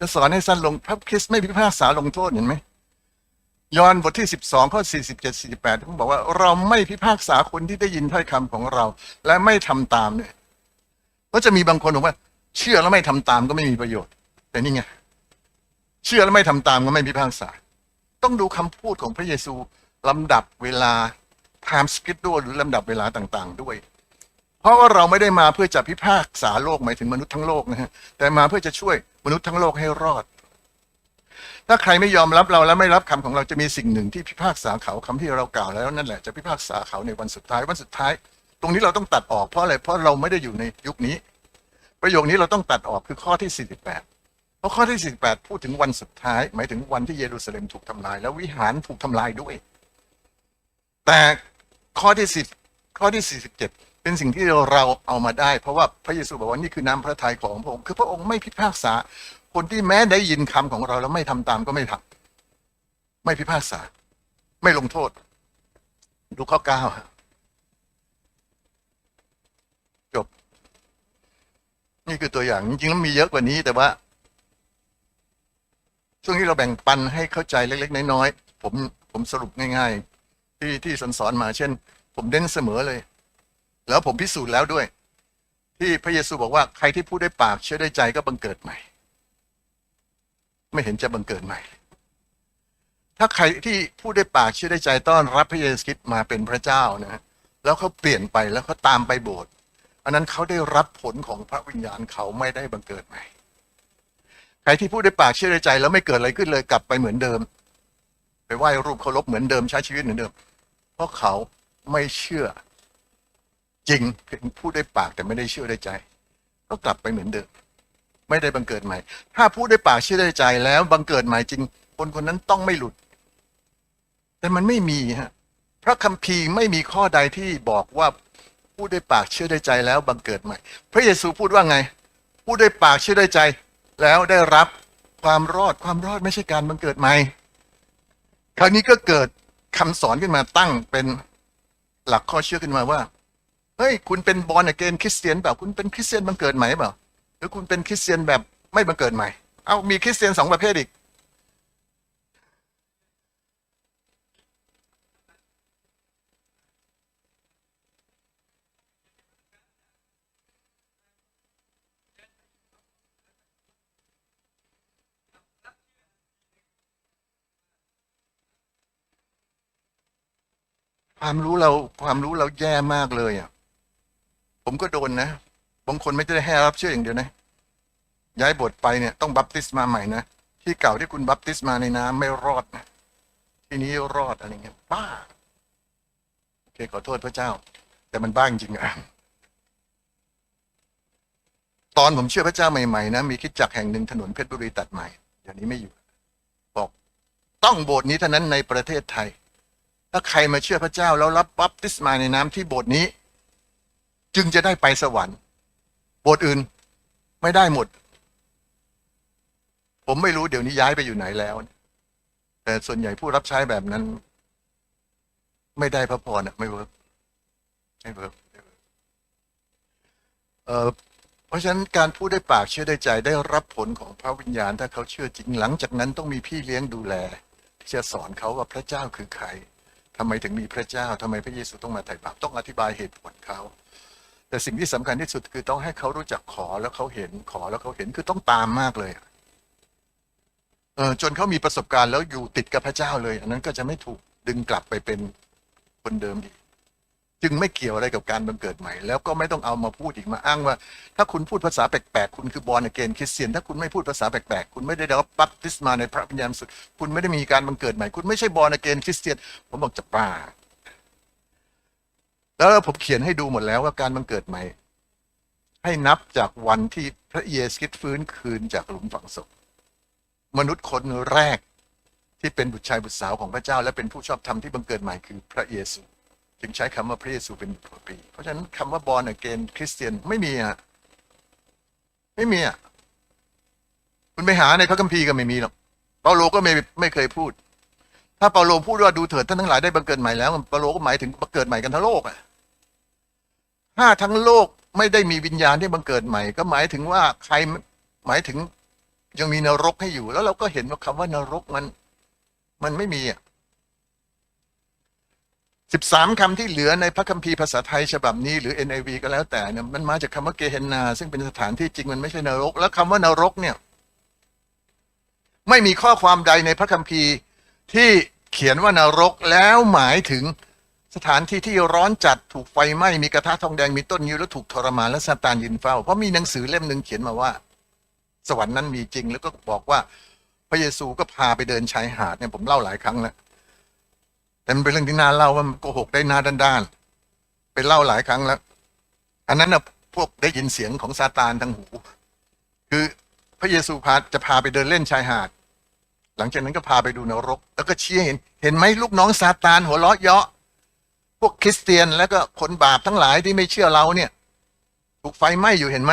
จะสอนให้สั้นลงพระคริสต์ไม่พิพากษาลงโทษเห็นไหมยอห์นบทที่สิบสองข้อสี่สิบเจ็ดสี่สิบแปดเขาบอกว่าเราไม่พิพากษาคนที่ได้ยินถ้อยคำของเรา และไม่ทำตามเนี่ยก็จะมีบางคนบอกว่า เชื่อแล้วไม่ทำตามก็ไม่มีประโยชน์ แต่นี่ไงเชื่อแล้วไม่ทำตามก็ไม่พิพากษา ต้องดูคำพูดของพระเยซูลำดับเวลา time schedule หรือลำดับเวลาต่าง ๆ ด้วย เพราะว่าเราไม่ได้มาเพื่อจะพิพากษาโลกหมายถึงมนุษย์ทั้งโลกนะฮะแต่มาเพื่อจะช่วยมนุษย์ทั้งโลกให้รอด ถ้าใครไม่ยอมรับเราและไม่รับคำของเราจะมีสิ่งหนึ่งที่พิพากษาเขาคำที่เรากล่าวแล้วนั่นแหละจะพิพากษาเขาในวันสุดท้ายวันสุดท้าย ตรงนี้เราต้องตัดออกเพราะอะไรเพราะเราไม่ได้อยู่ในยุคนี้ ประโยคนี้เราต้องตัดออกคือข้อที่ 48 เพราะข้อที่ 48 พูดถึงวันสุดท้าย หมายถึงวันที่เยรูซาเล็มถูกทำลาย แล้ววิหารถูกทำลายด้วย แต่ข้อที่10ข้อที่47 เป็นสิ่งที่เราเอามาได้ เพราะว่าพระเยซูบอกว่านี่คือน้ำพระทัยของพระองค์คือพระองค์ไม่พิพากษา คนที่แม้ได้ยินคำของเราแล้วไม่ทำตามก็ไม่ทำไม่พิพากษา ไม่ลงโทษ ดูข้อเก้าจบ นี่คือตัวอย่างจริงๆแล้วมีเยอะกว่านี้แต่ว่า ช่วงนี้เราแบ่งปันให้เข้าใจเล็ก ๆ น้อยๆผมผมสรุปง่าย ๆ ที่ที่สอนสอนมา เช่น ผมเน้นเสมอเลย แล้วผมพิสูจน์แล้วด้วย ที่พระเยซูบอกว่าใครที่พูดด้วยปากเชื่อด้วยใจก็บังเกิดใหม่ ไม่เห็นจะบังเกิดใหม่ ถ้าใครที่พูดด้วยปากเชื่อด้วยใจต้อนรับพระเยซูคริสต์มาเป็นพระเจ้านะแล้วเขาเปลี่ยนไปแล้วเขาตามไปโบสถ์อันนั้นเขาได้รับผลของพระวิญญาณเขาไม่ได้บังเกิดใหม่ใครที่พูดด้วยปากเชื่อด้วยใจ แล้วไม่เกิดอะไรขึ้นเลยกลับไปเหมือนเดิม ไปไหว้รูปเคารพเหมือนเดิมใช้ชีวิตเหมือนเดิม เพราะเขาไม่เชื่อ จริงพูดด้วยปากแต่ไม่ได้เชื่อด้วยใจ ก็กลับไปเหมือนเดิมไม่ได้บังเกิดใหม่ ถ้าพูดด้วยปากเชื่อด้วยใจแล้วบังเกิดใหม่จริง คนคนนั้นต้องไม่หลุด แต่มันไม่มีฮะพระคัมภีร์ไม่มีข้อใดที่บอกว่าพูดด้วยปากเชื่อด้วยใจแล้วบังเกิดใหม่ พระเยซูพูดว่าไง พูดด้วยปากเชื่อด้วยใจ แล้วได้รับความรอดความรอดไม่ใช่การบังเกิดใหม่ คราวนี้ก็เกิดคำสอนขึ้นมาตั้งเป็นหลักข้อเชื่อขึ้นมาว่า เฮ้ยคุณเป็นบอลเกนคริสเตียนเปล่าคุณเป็นคริสเตียนบังเกิดใหม่เปล่าหรือคุณเป็นคริสเตียนแบบไม่บังเกิดใหม่ เอามีคริสเตียนสองประเภทอีก ความรู้เราความรู้เราแย่มากเลยอะ ผมก็โดนนะ บางคนไม่ได้ให้รับเชื่ออย่างเดียวนะ ย้ายบทไปเนี่ยต้องบัพติศมาใหม่นะ ที่เก่าที่คุณบัพติศมาในน้ำไม่รอดนะที่นี้รอดอะไรเงี้ยบ้าโอเคขอโทษพระเจ้า แต่มันบ้าจริงอะตอนผมเชื่อพระเจ้าใหม่ๆนะมีคิดจักรแห่งหนึ่งถนนเพชรบุรีตัดใหม่อย่างนี้ไม่อยู่บอกต้องโบสถ์นี้เท่านั้นในประเทศไทย ถ้าใครมาเชื่อพระเจ้าแล้วรับบัพติศมาในน้ำที่โบสถ์นี้ จึงจะได้ไปสวรรค์ โบสถ์อื่นไม่ได้หมด ผมไม่รู้เดี๋ยวนี้ย้ายไปอยู่ไหนแล้ว แต่ส่วนใหญ่ผู้รับใช้แบบนั้น ไม่ได้พระพรอะไม่เวิร์กไม่เวิร์กไม่เวิร์กเอ่อเพราะฉะนั้นการพูดได้ปากเชื่อได้ใจได้รับผลของพระวิญญาณ ถ้าเขาเชื่อจริงหลังจากนั้นต้องมีพี่เลี้ยงดูแล ที่จะสอนเขาว่าพระเจ้าคือใครทำไมถึงมีพระเจ้าทำไมพระเยซูต้องมาไถ่บาปต้องอธิบายเหตุผลเขา แต่สิ่งที่สำคัญที่สุดคือต้องให้เขารู้จักขอแล้วเขาเห็นขอแล้วเขาเห็นคือต้องตามมากเลยเออจนเขามีประสบการณ์แล้วอยู่ติดกับพระเจ้าเลย อันนั้นก็จะไม่ถูกดึงกลับไปเป็นคนเดิมอีกจึงไม่เกี่ยวอะไรกับการบังเกิดใหม่ แล้วก็ไม่ต้องเอามาพูดอีกมาอ้างว่า ถ้าคุณพูดภาษาแปลกๆ คุณคือบอลเกนคริสเตียน ถ้าคุณไม่พูดภาษาแปลกๆ คุณไม่ได้รับบัพติศมาในพระวิญญาณสุด คุณไม่ได้มีการบังเกิดใหม่ คุณไม่ใช่บอลเกนคริสเตียน ผมบอกจะป้า แล้วผมเขียนให้ดูหมดแล้วว่าการบังเกิดใหม่ ให้นับจากวันที่พระเยซูคริสต์ฟื้นคืนจากหลุมฝังศพมนุษย์คนแรกที่เป็นบุตรชายบุตรสาวของพระเจ้า และเป็นผู้ชอบธรรมที่บังเกิดใหม่คือพระเยซูจึงใช้คำว่าพระเยซูเป็นบุตรปีเพราะฉะนั้นคำว่าบอลเกนคริสเตียนไม่มีอะไม่มีอะคุณไปหาในพระคัมภีร์ก็ไม่มีหรอกเปาโลก็ไม่ไม่เคยพูด ถ้าเปาโลพูดว่าดูเถิดท่านทั้งหลายได้บังเกิดใหม่แล้วเปาโลก็หมายถึงบังเกิดใหม่กันทั้งโลกอะ ถ้าทั้งโลกไม่ได้มีวิญญาณที่บังเกิดใหม่ ก็หมายถึงว่าใครหมายถึงยังมีนรกให้อยู่ แล้วเราก็เห็นว่าคำว่านรกมัน มันไม่มีอะสิบสามคำที่เหลือในพระคัมภีร์ภาษาไทยฉบับนี้หรือ NIV ก็แล้วแต่เนี่ยมันมาจากคำว่าเกเฮนนา ซึ่งเป็นสถานที่จริงมันไม่ใช่นรก แล้วคำว่านรกเนี่ย ไม่มีข้อความใดในพระคัมภีร์ที่เขียนว่านรกแล้วหมายถึง สถานที่ที่ร้อนจัดถูกไฟไหม้มีกระทะทองแดงมีต้นยิ้วแล้วถูกทรมานและซาตานยืนเฝ้า เพราะมีหนังสือเล่มหนึ่งเขียนมาว่า สวรรค์นั้นมีจริง แล้วก็บอกว่า พระเยซูก็พาไปเดินชายหาดเนี่ยผมเล่าหลายครั้งแล้วแต่มันเป็นเรื่องที่น่าเล่าว่ามันโกหกได้หน้าด้านๆไปเล่าหลายครั้งแล้ว อันนั้นนะพวกได้ยินเสียงของซาตานทางหู คือพระเยซูพาจะพาไปเดินเล่นชายหาด หลังจากนั้นก็พาไปดูนรก แล้วก็ชี้ให้เห็น เห็นไหมลูกน้องซาตานหัวเราะเยาะ พวกคริสเตียนแล้วก็คนบาปทั้งหลายที่ไม่เชื่อเราเนี่ยถูกไฟไหม้อยู่เห็นไหม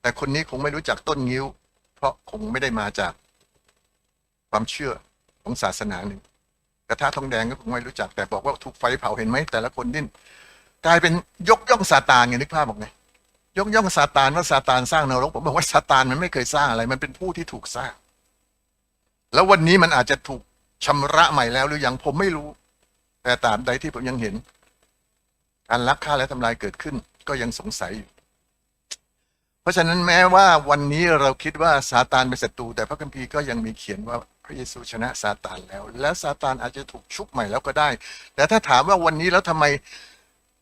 แต่คนนี้คงไม่รู้จักต้นงิ้ว เพราะคงไม่ได้มาจากความเชื่อของศาสนาหนึ่งกระทะทองแดงก็คงไม่รู้จักแต่บอกว่าถูกไฟเผาเห็นไหมแต่ละคนดิ้นกลายเป็นยกย่องซาตานไงนึกภาพบอกไงยกย่องซาตานว่าซาตานสร้างนรกผมบอกว่าซาตานมันไม่เคยสร้างอะไร มันเป็นผู้ที่ถูกสร้าง แล้ววันนี้มันอาจจะถูกชำระใหม่แล้วหรือยังผมไม่รู้ แต่ตามใดที่ผมยังเห็น การลักฆ่าและทำลายเกิดขึ้น ก็ยังสงสัยอยู่ เพราะฉะนั้นแม้ว่าวันนี้เราคิดว่าซาตานเป็นศัตรูแต่พระคัมภีร์ก็ยังมีเขียนว่าพระเยซูชนะซาตานแล้ว แล้วซาตานอาจจะถูกชุบใหม่แล้วก็ได้ แต่ถ้าถามว่าวันนี้แล้วทำไม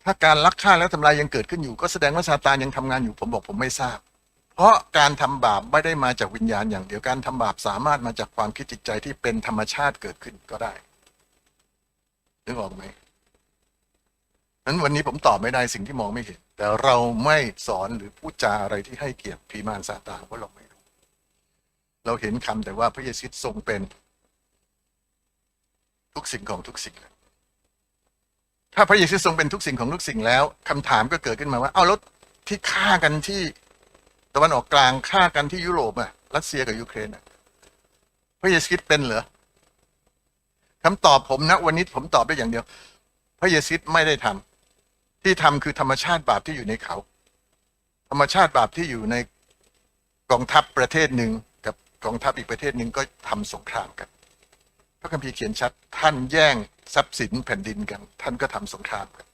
ถ้าการลักฆ่าและทำลายยังเกิดขึ้นอยู่ ก็แสดงว่าซาตานยังทำงานอยู่ผมบอกผมไม่ทราบ เพราะการทำบาปไม่ได้มาจากวิญญาณอย่างเดียวการทำบาปสามารถมาจากความคิดจิตใจที่เป็นธรรมชาติเกิดขึ้นก็ได้ นึกออกไหมนั้นวันนี้ผมตอบไม่ได้สิ่งที่มองไม่เห็น แต่เราไม่สอนหรือพูดจาอะไรที่ให้เกียรติผีมารซาตานเพราะเราไม่รู้ เราเห็นคำแต่ว่าพระเยซูทรงเป็น ทุกสิ่งของทุกสิ่ง ถ้าพระเยซูทรงเป็นทุกสิ่งของทุกสิ่งแล้วคำถามก็เกิดขึ้นมาว่า เอาแล้วที่ฆ่ากันที่ตะวันออกกลางฆ่ากันที่ยุโรปอะรัสเซียกับยูเครนอะพระเยซูคริสต์เป็นเหรอ คำตอบผมนะวันนี้ผมตอบได้อย่างเดียว พระเยซูคริสต์ไม่ได้ทำที่ทำคือธรรมชาติบาปที่อยู่ในเขา ธรรมชาติบาปที่อยู่ในกองทัพประเทศหนึ่งกับกองทัพอีกประเทศหนึ่งก็ทำสงครามกัน พระคัมภีร์เขียนชัด ท่านแย่งทรัพย์สินแผ่นดินกัน ท่านก็ทำสงครามกัน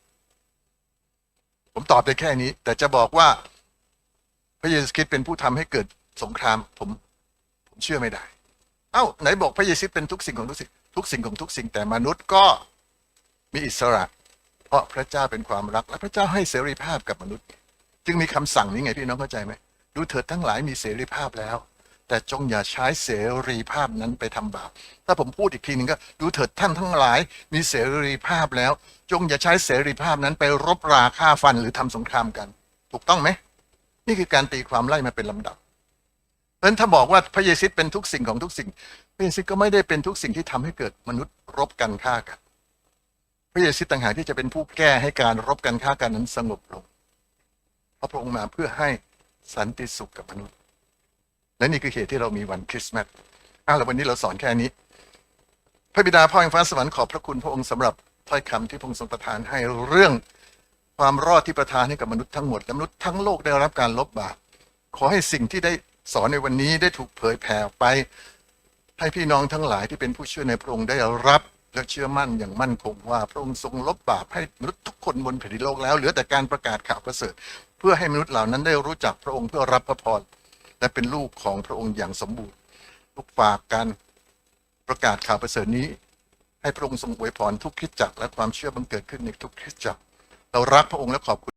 ผมตอบได้แค่นี้ แต่จะบอกว่าพระเยซูคริสต์เป็นผู้ทำให้เกิดสงครามผม ผมเชื่อไม่ได้ เอ้าไหนบอกพระเยซูคริสต์เป็นทุกสิ่งของทุกสิ่ง ทุกสิ่งของทุกสิ่งแต่มนุษย์ก็มีอิสระ เพราะพระเจ้าเป็นความรัก และพระเจ้าให้เสรีภาพกับมนุษย์ จึงมีคำสั่งนี้ไงพี่น้องเข้าใจไหมดูเถิดทั้งหลายมีเสรีภาพแล้ว แต่จงอย่าใช้เสรีภาพนั้นไปทำบาปถ้าผมพูดอีกทีหนึ่งก็ดูเถิดท่านทั้งหลายมีเสรีภาพแล้ว จงอย่าใช้เสรีภาพนั้นไปรบราฆ่าฟันหรือทำสงครามกัน ถูกต้องไหมนี่คือการตีความไล่มาเป็นลำดับเพราะฉะนั้นถ้าบอกว่าพระเยซูเป็นทุกสิ่งของทุกสิ่ง พระเยซูก็ไม่ได้เป็นทุกสิ่งที่ทำให้เกิดมนุษย์รบกันฆ่ากัน พระเยซูต่างหากที่จะเป็นผู้แก้ให้การรบกันฆ่ากันนั้นสงบลง เพราะพระองค์มาเพื่อให้สันติสุขกับมนุษย์ และนี่คือเหตุที่เรามีวันคริสต์มาสอ้าวแล้ววันนี้เราสอนแค่นี้ พระบิดาพ่อแห่งฟ้าสวรรค์ขอบพระคุณพระองค์สำหรับถ้อยคำที่พระองค์ทรงประทานให้เรื่องความรอดที่ประทานให้กับมนุษย์ทั้งหมดและมนุษย์ทั้งโลกได้รับการลบบาปขอให้สิ่งที่ได้สอนในวันนี้ได้ถูกเผยแผ่ออกไป ให้พี่น้องทั้งหลายที่เป็นผู้เชื่อในพระองค์ได้รับ และเชื่อมั่นอย่างมั่นคงว่า พระองค์ทรงลบบาปให้มนุษย์ทุกคนบนแผ่นดินโลกแล้วเหลือแต่การประกาศข่าวประเสริฐ เพื่อให้มนุษย์เหล่านั้นได้รู้จักพระองค์เพื่อรับพระพรและเป็นลูกของพระองค์อย่างสมบูรณ์ลูกฝากการประกาศข่าวประเสริฐนี้ ให้พระองค์ทรงอวยพรทุกคริสตจักรและความเชื่อบังเกิดขึ้นในทุกคริสตจักร เรารักพระองค์และขอบคุณ